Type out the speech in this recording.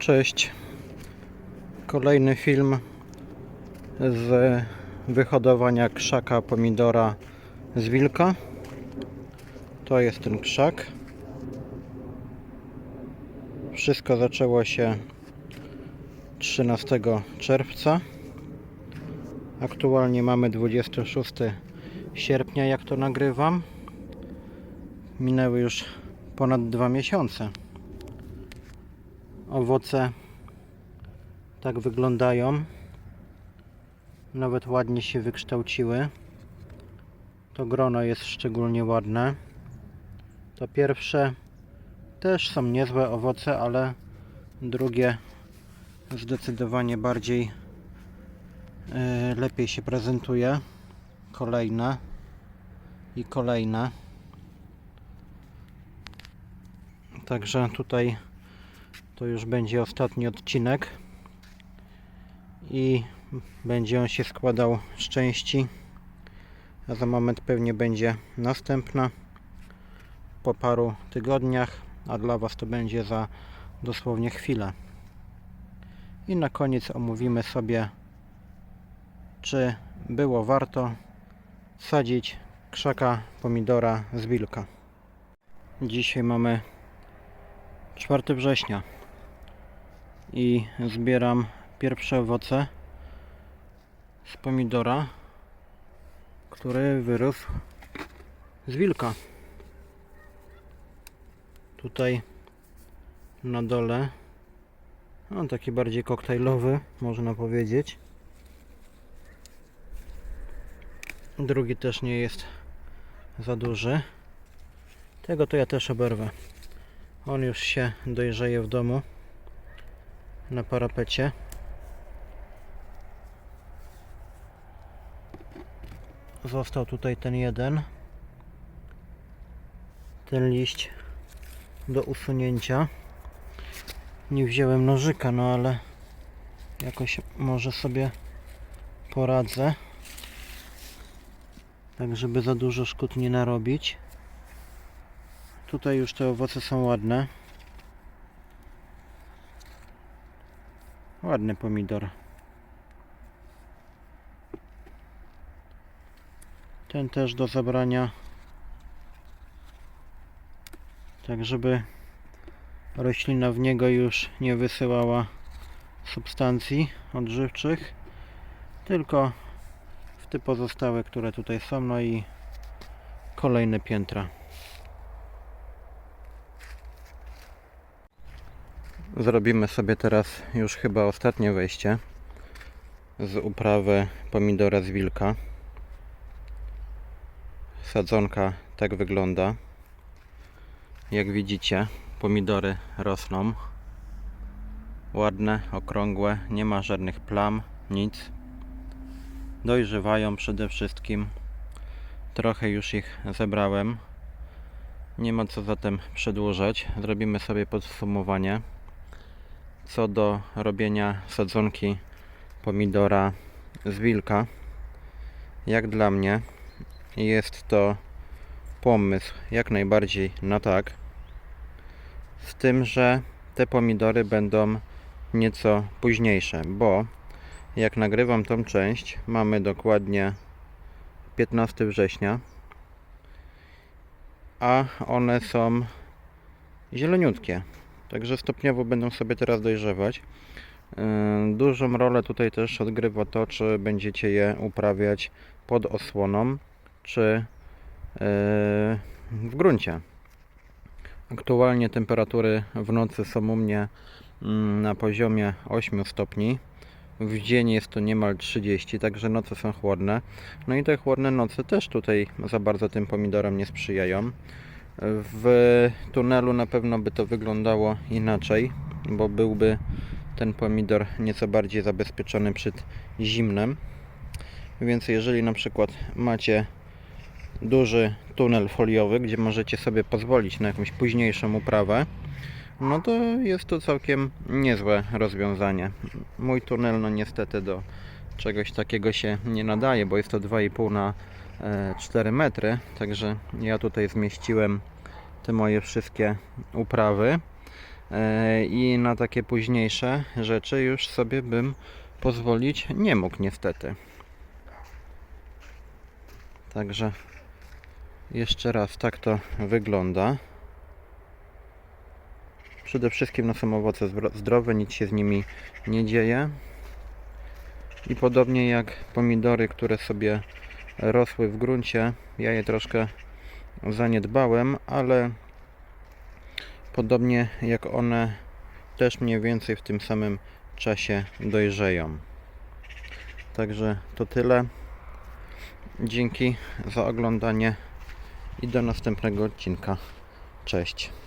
Cześć. Kolejny film z wyhodowania krzaka pomidora z wilka. To jest ten krzak. Wszystko zaczęło się 13 czerwca. Aktualnie mamy 26 sierpnia, jak to nagrywam. Minęły już ponad dwa miesiące. Owoce tak wyglądają. Nawet ładnie się wykształciły. To grono jest szczególnie ładne. To pierwsze też są niezłe owoce, ale drugie zdecydowanie bardziej e, lepiej się prezentuje. Kolejne i kolejne. Także tutaj to już będzie ostatni odcinek i będzie on się składał z części. A za moment pewnie będzie następna po paru tygodniach a dla Was to będzie za dosłownie chwilę. I na koniec omówimy sobie czy było warto sadzić krzaka pomidora z wilka. Dzisiaj mamy 4 września i zbieram pierwsze owoce z pomidora, który wyrósł z wilka. Tutaj na dole, on taki bardziej koktajlowy, można powiedzieć. Drugi też nie jest za duży. Tego to ja też oberwę. On już się dojrzeje w domu na parapecie. Został tutaj ten jeden. Ten liść do usunięcia. Nie wziąłem nożyka, no ale jakoś może sobie poradzę. Tak, żeby za dużo szkód nie narobić. Tutaj już te owoce są ładne. Ładny pomidor. Ten też do zabrania. Tak, żeby roślina w niego już nie wysyłała substancji odżywczych, tylko w te pozostałe, które tutaj są, no i kolejne piętra. Zrobimy sobie teraz już chyba ostatnie wejście z uprawy pomidora z wilka. Sadzonka tak wygląda. Jak widzicie, pomidory rosną. Ładne, okrągłe, nie ma żadnych plam, nic. Dojrzewają przede wszystkim. Trochę już ich zebrałem. Nie ma co zatem przedłużać. Zrobimy sobie podsumowanie co do robienia sadzonki pomidora z wilka. Jak dla mnie jest to pomysł jak najbardziej na tak. Z tym, że te pomidory będą nieco późniejsze, bo jak nagrywam tą część, mamy dokładnie 15 września, a one są zieloniutkie. Także stopniowo będą sobie teraz dojrzewać. Yy, Dużą rolę tutaj też odgrywa to, czy będziecie je uprawiać pod osłoną, czy yy, w gruncie. Aktualnie temperatury w nocy są u mnie mm, na poziomie 8 stopni. W dzień jest to niemal 30, także noce są chłodne. No i te chłodne noce też tutaj za bardzo tym pomidorom nie sprzyjają. W tunelu na pewno by to wyglądało inaczej, bo byłby ten pomidor nieco bardziej zabezpieczony przed zimnem. Więc jeżeli na przykład macie duży tunel foliowy, gdzie możecie sobie pozwolić na jakąś późniejszą uprawę, no to jest to całkiem niezłe rozwiązanie. Mój tunel no niestety do czegoś takiego się nie nadaje, bo jest to 2,5 na e, 4 metry, także ja tutaj zmieściłem te moje wszystkie uprawy. E, I na takie późniejsze rzeczy już sobie bym pozwolić nie mógł niestety. Także jeszcze raz tak to wygląda. Przede wszystkim no są owoce zdro- zdrowe, nic się z nimi nie dzieje. I podobnie jak pomidory, które sobie rosły w gruncie, ja je troszkę zaniedbałem, ale podobnie jak one też mniej więcej w tym samym czasie dojrzeją. Także to tyle. Dzięki za oglądanie i do następnego odcinka. Cześć.